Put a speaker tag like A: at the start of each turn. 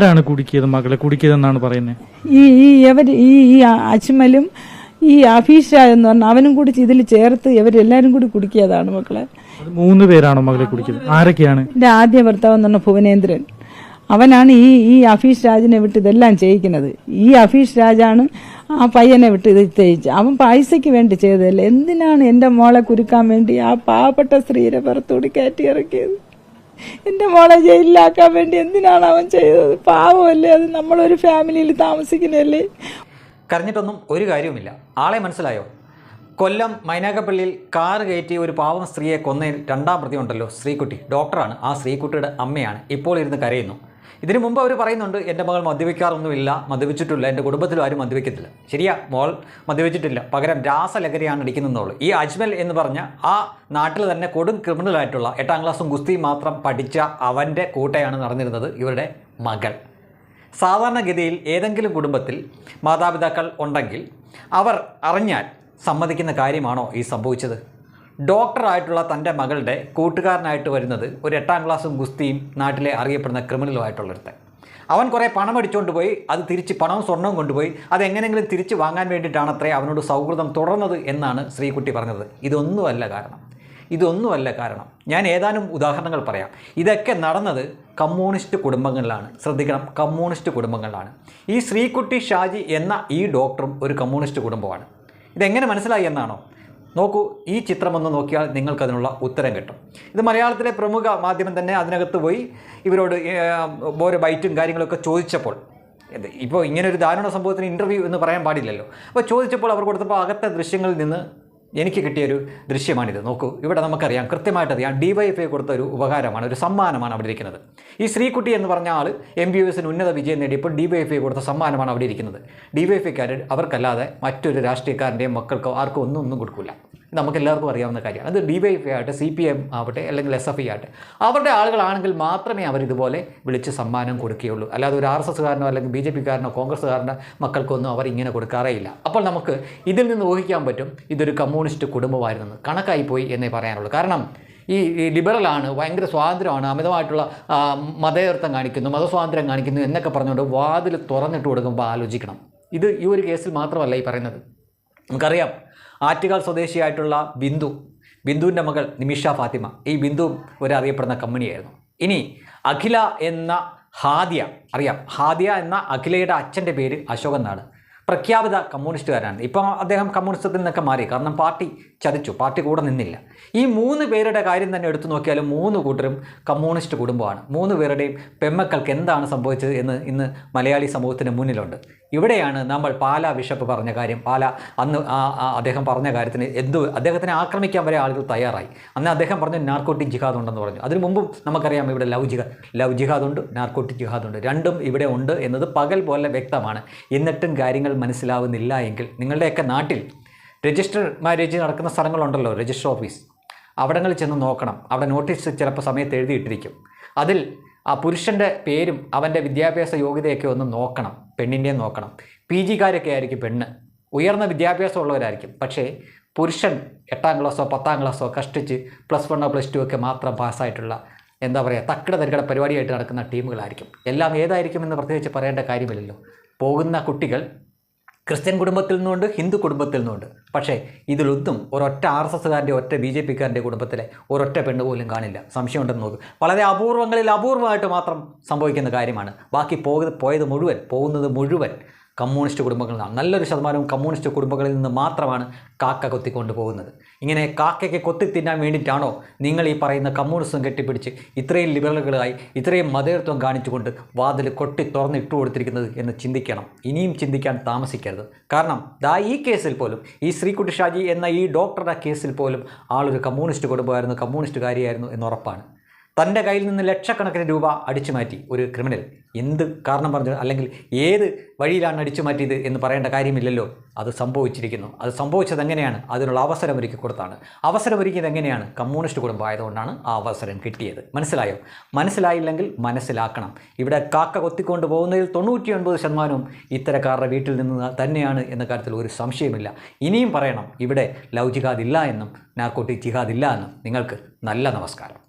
A: ആരാണ് കുടുക്കിയത് മകളെ? കുടുക്കിയതെന്നാണ് പറയുന്നത്
B: ഈ ഈ എവർ ഈ ഈ അജ്മലും ഈ അഫീഷ എന്ന് പറഞ്ഞ അവനും കൂടി ഇതിൽ ചേർത്ത് ഇവരെല്ലാരും കൂടി കുടിക്കിയതാണ് മക്കളെ.
A: മൂന്ന് പേരാണോ മകളെ കുടിക്കുന്നത് ആരൊക്കെയാണ്?
B: എന്റെ ആദ്യ ഭർത്താവ് എന്ന് പറഞ്ഞ ഭുവനേന്ദ്രൻ. അവനാണ് ഈ ഈ അഫീഷ് രാജിനെ വിട്ട് ഇതെല്ലാം ചെയ്യിക്കുന്നത്. ഈ അഫീഷ് രാജാണ് ആ പയ്യനെ വിട്ട് ഇത് തേച്ച് അവൻ പൈസയ്ക്ക് വേണ്ടി ചെയ്തതല്ലേ? എന്തിനാണ് എന്റെ മോളെ കുരുക്കാൻ വേണ്ടി ആ പാവപ്പെട്ട സ്ത്രീയെ പുറത്തുകൂടി കയറ്റി ഇറക്കിയത്? എന്റെ മോളെ ജയിലിലാക്കാൻ വേണ്ടി എന്തിനാണ് അവൻ ചെയ്തത്? പാവമല്ലേ അത്? നമ്മളൊരു ഫാമിലിയിൽ താമസിക്കുന്നല്ലേ
C: കരഞ്ഞിട്ടൊന്നും ഒരു കാര്യവുമില്ല. ആളെ മനസ്സിലായോ? കൊല്ലം മൈനാകപ്പള്ളിയിൽ കാർ കയറ്റി ഒരു പാവം സ്ത്രീയെ കൊന്നതിൽ രണ്ടാം പ്രതി ഉണ്ടല്ലോ ശ്രീകുട്ടി. ഡോക്ടറാണ്. ആ ശ്രീകുട്ടിയുടെ അമ്മയാണ്. ഇപ്പോൾ ഇരുന്ന് കരയുന്നു. ഇതിനു മുമ്പ് അവർ പറയുന്നുണ്ട് എന്റെ മകൾ മദ്യപിക്കാറൊന്നുമില്ല മദ്യപിച്ചിട്ടില്ല എന്റെ കുടുംബത്തിലും ആരും മദ്യപിക്കത്തില്ല. ശരിയാ മോൾ മദ്യപിച്ചിട്ടില്ല. പകരം രാസലഹരിയാണ് അടിക്കുന്നുള്ളൂ ഈ അജ്മൽ എന്ന് പറഞ്ഞ ആ നാട്ടിൽ തന്നെ കൊടും ക്രിമിനലായിട്ടുള്ള എട്ടാം ക്ലാസ്സും ഗുസ്തി മാത്രം പഠിച്ച അവന്റെ കൂട്ടയാണ് നടന്നിരുന്നത് ഇവരുടെ മകൾ. സാധാരണഗതിയിൽ ഏതെങ്കിലും കുടുംബത്തിൽ മാതാപിതാക്കൾ ഉണ്ടെങ്കിൽ അവർ അറിഞ്ഞാൽ സമ്മതിക്കുന്ന കാര്യമാണോ ഈ സംഭവിച്ചത്? ഡോക്ടറായിട്ടുള്ള തന്റെ മകളുടെ കൂട്ടുകാരനായിട്ട് വരുന്നത് ഒരു എട്ടാം ക്ലാസ്സും ഗുസ്തിയും നാട്ടിലെ അറിയപ്പെടുന്ന ക്രിമിനലുമായിട്ടുള്ളൊരുത്തൻ. അവൻ കുറേ പണം അടിച്ചുകൊണ്ട് പോയി അത് തിരിച്ച് പണവും സ്വർണവും കൊണ്ടുപോയി അത് എങ്ങനെയെങ്കിലും തിരിച്ച് വാങ്ങാൻ വേണ്ടിയിട്ടാണ് അത്രേ അവനോട് സൗഹൃദം തുടർന്നത് എന്നാണ് ശ്രീകുട്ടി പറഞ്ഞത്. ഇതൊന്നുമല്ല കാരണം. ഇതൊന്നുമല്ല കാരണം. ഞാൻ ഏതാനും ഉദാഹരണങ്ങൾ പറയാം. ഇതൊക്കെ നടന്നത് കമ്മ്യൂണിസ്റ്റ് കുടുംബങ്ങളിലാണ്. ശ്രദ്ധിക്കണം കമ്മ്യൂണിസ്റ്റ് കുടുംബങ്ങളിലാണ്. ഈ ശ്രീകുട്ടി ഷാജി എന്ന ഈ ഡോക്ടറും ഒരു കമ്മ്യൂണിസ്റ്റ് കുടുംബമാണ് ഇതെങ്ങനെ മനസ്സിലായി എന്നാണോ? നോക്കൂ ഈ ചിത്രം ഒന്ന് നോക്കിയാൽ നിങ്ങൾക്കതിനുള്ള ഉത്തരം കിട്ടും. ഇത് മലയാളത്തിലെ പ്രമുഖ മാധ്യമം തന്നെ അതിനകത്ത് പോയി ഇവരോട് ഓരോ ബൈറ്റും കാര്യങ്ങളൊക്കെ ചോദിച്ചപ്പോൾ ഇപ്പോൾ ഇങ്ങനെ ഒരു ദാരുണ സംഭവത്തിന് ഇന്റർവ്യൂ എന്ന് പറയാൻ പാടില്ലല്ലോ. അപ്പോൾ ചോദിച്ചപ്പോൾ അവർ കൊടുത്തപ്പോൾ അകത്തെ ദൃശ്യങ്ങളിൽ നിന്ന് എനിക്ക് കിട്ടിയൊരു ദൃശ്യമാണിത്. നോക്കൂ ഇവിടെ നമുക്കറിയാം കൃത്യമായിട്ട് അറിയാം ഡി വൈ എഫ് ഐ കൊടുത്ത ഒരു ഉപകാരമാണ് ഒരു സമ്മാനമാണ് അവിടെ ഇരിക്കുന്നത്. ഈ ശ്രീകുട്ടി എന്ന് പറഞ്ഞ ആൾ എം ബി എസിന് ഉന്നത വിജയം നേടിയപ്പോൾ ഡി വൈ എഫ് ഐ കൊടുത്ത സമ്മാനമാണ് അവിടെ ഇരിക്കുന്നത്. ഡി വൈ എഫ് അവർക്കല്ലാതെ മറ്റൊരു രാഷ്ട്രീയക്കാരന്റെയും മക്കൾക്കോ ആർക്കും ഒന്നും ഒന്നും കൊടുക്കില്ല നമുക്ക് എല്ലാവർക്കും അറിയാവുന്ന കാര്യമാണ്. അത് ഡി വൈ എഫ് ഐ ആവട്ടെ സി പി എം ആവട്ടെ അല്ലെങ്കിൽ എസ് എഫ് ഐ ആവട്ടെ അവരുടെ ആളുകളാണെങ്കിൽ മാത്രമേ അവരിതുപോലെ വിളിച്ച് സമ്മാനം കൊടുക്കുകയുള്ളൂ. അല്ലാതെ ഒരു ആർ എസ് എസ്സുകാരനോ അല്ലെങ്കിൽ ബി ജെ പിക്കാരനോ കോൺഗ്രസ്സുകാരനോ മക്കൾക്കൊന്നും അവർ ഇങ്ങനെ കൊടുക്കാറേ ഇല്ല അപ്പോൾ നമുക്ക് ഇതിൽ നിന്ന് ഊഹിക്കാൻ പറ്റും ഇതൊരു കമ്മ്യൂണിസ്റ്റ് കുടുംബമായിരുന്നു. കണക്കായി പോയി എന്നേ പറയാനുള്ളൂ. കാരണം ഈ ലിബറലാണ് ഭയങ്കര സ്വാതന്ത്ര്യമാണ്. അമിതമായിട്ടുള്ള മതേതൃത്വം കാണിക്കുന്നു മതസ്വാതന്ത്ര്യം കാണിക്കുന്നു എന്നൊക്കെ പറഞ്ഞുകൊണ്ട് വാതിൽ തുറന്നിട്ട് കൊടുക്കുമ്പോൾ ആലോചിക്കണം. ഇത് ഈ ഒരു കേസിൽ മാത്രമല്ല ഈ പറയുന്നത്. നമുക്കറിയാം ആറ്റുകാൽ സ്വദേശിയായിട്ടുള്ള ബിന്ദു ബിന്ദുവിന്റെ മകൾ നിമിഷ ഫാത്തിമ. ഈ ബിന്ദു ഒരു അറിയപ്പെടുന്ന കമ്പനിയായിരുന്നു. ഇനി അഖില എന്ന ഹാദിയ അറിയാം ഹാദിയ എന്ന അഖിലയുടെ അച്ഛന്റെ പേര് അശോകൻ നാട് പ്രഖ്യാപിത കമ്മ്യൂണിസ്റ്റുകാരാണ്. ഇപ്പം അദ്ദേഹം കമ്മ്യൂണിസത്തിൽ നിന്നൊക്കെ മാറി. കാരണം പാർട്ടി ചതിച്ചു. പാർട്ടി കൂടെ നിന്നില്ല. ഈ മൂന്ന് പേരുടെ കാര്യം തന്നെ എടുത്തു നോക്കിയാലും മൂന്ന് കൂട്ടരും കമ്മ്യൂണിസ്റ്റ് കുടുംബമാണ്. മൂന്ന് പേരുടെയും പെമ്മക്കൾക്ക് എന്താണ് സംഭവിച്ചത് എന്ന് ഇന്ന് മലയാളി സമൂഹത്തിന് മുന്നിലുണ്ട്. ഇവിടെയാണ് നമ്മൾ പാല ബിഷപ്പ് പറഞ്ഞ കാര്യം. പാല അന്ന് അദ്ദേഹം പറഞ്ഞ കാര്യത്തിന് എന്തു അദ്ദേഹത്തിനെ ആക്രമിക്കാൻ വരെ ആളുകൾ തയ്യാറായി. അന്ന് അദ്ദേഹം പറഞ്ഞു നാർക്കോട്ടിക് ജിഹാദ് ഉണ്ടെന്ന് പറഞ്ഞു. അതിനു മുമ്പും നമുക്കറിയാം ഇവിടെ ലവ് ജിഹാദ് ലവ് ജിഹാദ് ഉണ്ട് നാർക്കോട്ടിക് ജിഹാദ് ഉണ്ട്. രണ്ടും ഇവിടെ ഉണ്ട് എന്നത് പകൽ പോലെ വ്യക്തമാണ്. എന്നിട്ടും കാര്യങ്ങൾ മനസ്സിലാവുന്നില്ല എങ്കിൽ നിങ്ങളുടെയൊക്കെ നാട്ടിൽ രജിസ്റ്റർ മാരേജ് നടക്കുന്ന സ്ഥലങ്ങളുണ്ടല്ലോ രജിസ്റ്റർ ഓഫീസ് അവിടങ്ങളിൽ ചെന്ന് നോക്കണം. അവിടെ നോട്ടീസ് ചിലപ്പോൾ സമയത്ത് എഴുതിയിട്ടിരിക്കും. അതിൽ ആ പുരുഷന്റെ പേരും അവന്റെ വിദ്യാഭ്യാസ യോഗ്യതയൊക്കെ ഒന്ന് നോക്കണം. പെണ്ണിന്റെയും നോക്കണം. പി ജിക്കാരൊക്കെ ആയിരിക്കും പെണ്ണ്. ഉയർന്ന വിദ്യാഭ്യാസം ഉള്ളവരായിരിക്കും. പക്ഷേ പുരുഷൻ എട്ടാം ക്ലാസ്സോ പത്താം ക്ലാസ്സോ കഷ്ടിച്ച് പ്ലസ് വണ്ണോ പ്ലസ് ടു ഒക്കെ മാത്രം പാസ്സായിട്ടുള്ള എന്താ പറയുക തക്കട തരികട പരിപാടിയായിട്ട് നടക്കുന്ന ടീമുകളായിരിക്കും. എല്ലാം ഏതായിരിക്കും എന്ന് പ്രത്യേകിച്ച് പറയേണ്ട കാര്യമില്ലല്ലോ. പോകുന്ന കുട്ടികൾ ക്രിസ്ത്യൻ കുടുംബത്തിൽ നിന്നുണ്ട് ഹിന്ദു കുടുംബത്തിൽ നിന്നുണ്ട്. പക്ഷേ ഇതിലൊന്നും ഒരൊറ്റ ആർ എസ് എസ്സുകാരന്റെ ഒറ്റ ബി ജെ പിക്കാരന്റെ കുടുംബത്തിലെ ഒരൊറ്റ പെണ്ണ് പോലും കാണില്ല. സംശയമുണ്ടെന്ന് നോക്കും. വളരെ അപൂർവങ്ങളിൽ അപൂർവമായിട്ട് മാത്രം സംഭവിക്കുന്ന കാര്യമാണ്. ബാക്കി പോയത് പോയത് മുഴുവൻ പോകുന്നത് മുഴുവൻ കമ്മ്യൂണിസ്റ്റ് കുടുംബങ്ങളിൽ നിന്നാണ്. നല്ലൊരു ശതമാനവും കമ്മ്യൂണിസ്റ്റ് കുടുംബങ്ങളിൽ നിന്ന് മാത്രമാണ് കാക്ക കൊത്തിക്കൊണ്ട് പോകുന്നത് ഇങ്ങനെ കാക്കയ്ക്ക് കൊത്തി തിന്നാൻ വേണ്ടിയിട്ടാണോ നിങ്ങൾ ഈ പറയുന്ന കമ്മ്യൂണിസം കെട്ടിപ്പിടിച്ച് ഇത്രയും ലിബറലുകളായി ഇത്രയും മതേതൃത്വം കാണിച്ചുകൊണ്ട് വാതിൽ കൊട്ടി തുറന്ന് ഇട്ടു കൊടുത്തിരിക്കുന്നത് എന്ന് ചിന്തിക്കണം. ഇനിയും ചിന്തിക്കാൻ താമസിക്കരുത്. കാരണം ദാ ഈ കേസിൽ പോലും ഈ ശ്രീകുട്ടി ഷാജി എന്ന ഈ ഡോക്ടറുടെ കേസിൽ പോലും ആളൊരു കമ്മ്യൂണിസ്റ്റ് കുടുംബമായിരുന്നു കമ്മ്യൂണിസ്റ്റുകാരിയായിരുന്നു എന്ന് ഉറപ്പാണ്. തന്റെ കയ്യിൽ നിന്ന് ലക്ഷക്കണക്കിന് രൂപ അടിച്ചു മാറ്റി ഒരു ക്രിമിനൽ. എന്ത് കാരണം പറഞ്ഞു? അല്ലെങ്കിൽ ഏത് വഴിയിലാണ് അടിച്ചു മാറ്റിയത് എന്ന് പറയേണ്ട കാര്യമില്ലല്ലോ. അത് സംഭവിച്ചിരിക്കുന്നു. അത് സംഭവിച്ചത് എങ്ങനെയാണ്? അതിനുള്ള അവസരം ഒരുക്കി കൊടുത്താണ്. അവസരം ഒരുക്കിയത് എങ്ങനെയാണ്? കമ്മ്യൂണിസ്റ്റ് കുടുംബം ആയതുകൊണ്ടാണ് ആ അവസരം കിട്ടിയത്. മനസ്സിലായോ? മനസ്സിലായില്ലെങ്കിൽ മനസ്സിലാക്കണം. ഇവിടെ കാക്ക കൊത്തിക്കൊണ്ട് പോകുന്നതിൽ തൊണ്ണൂറ്റി ഒൻപത് ശതമാനവും ഇത്തരക്കാരുടെ വീട്ടിൽ നിന്ന് തന്നെയാണ് എന്ന കാര്യത്തിൽ ഒരു സംശയമില്ല. ഇനിയും പറയണം. ഇവിടെ ലവ് ജിഹാദ് ഇല്ല എന്നും നാർക്കോട്ടിക് ജിഹാദ് ഇല്ല എന്നും. നിങ്ങൾക്ക് നല്ല നമസ്കാരം.